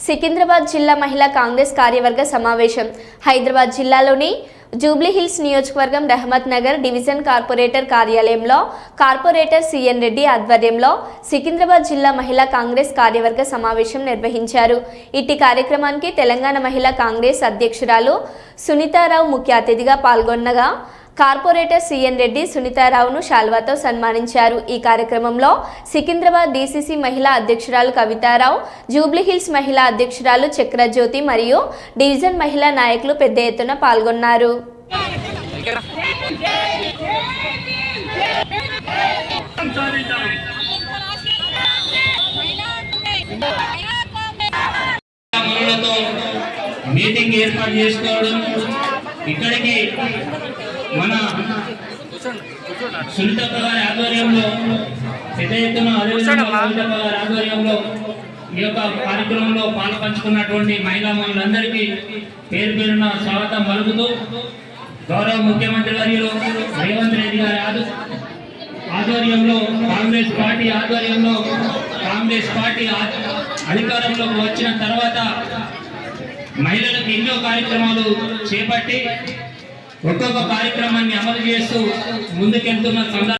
సికింద్రాబాద్ జిల్లా మహిళా కాంగ్రెస్ కార్యవర్గ సమావేశం. హైదరాబాద్ జిల్లాలోని జూబ్లీహిల్స్ నియోజకవర్గం రహమత్ నగర్ డివిజన్ కార్పొరేటర్ కార్యాలయంలో కార్పొరేటర్ సిఎన్ రెడ్డి ఆధ్వర్యంలో సికింద్రాబాద్ జిల్లా మహిళా కాంగ్రెస్ కార్యవర్గ సమావేశం నిర్వహించారు. ఇట్టి కార్యక్రమానికి తెలంగాణ మహిళా కాంగ్రెస్ అధ్యక్షురాలు సునీతారావు ముఖ్య అతిథిగా పాల్గొనగా కార్పొరేటర్ సిఎన్ రెడ్డి సునీతారావును శాల్వాతో సన్మానించారు. ఈ కార్యక్రమంలో సికింద్రాబాద్ డీసీసీ మహిళా అధ్యక్షురాలు కవితారావు జూబ్లీహిల్స్ మహిళా అధ్యక్షురాలు చక్రజ్యోతి మరియు డివిజన్ మహిళా నాయకులు పెద్ద ఎత్తున పాల్గొన్నారు. మీటింగ్ ఏర్పాటు చేసుకోవడం ఇక్కడికి మన సునీతక్క గారి ఆధ్వర్యంలో పెద్ద ఎత్తున అదేవిధంగా ఆధ్వర్యంలో ఈ యొక్క కార్యక్రమంలో పాలు పంచుకున్నటువంటి మహిళా మనులందరికీ పేరు పేరున స్వాగతం పలుకుతూ గౌరవ ముఖ్యమంత్రి వర్యులు రేవంత్ రెడ్డి గారి ఆధ్వ- ఆధ్వర్యంలో కాంగ్రెస్ పార్టీ ఆధ్వర్యంలో కాంగ్రెస్ పార్టీ అధికారంలోకి వచ్చిన తర్వాత మహిళలకు ఎన్నో కార్యక్రమాలు చేపట్టి ఒక్కొక్క కార్యక్రమాన్ని అమలు చేస్తూ ముందుకెళ్తున్న సందర్భం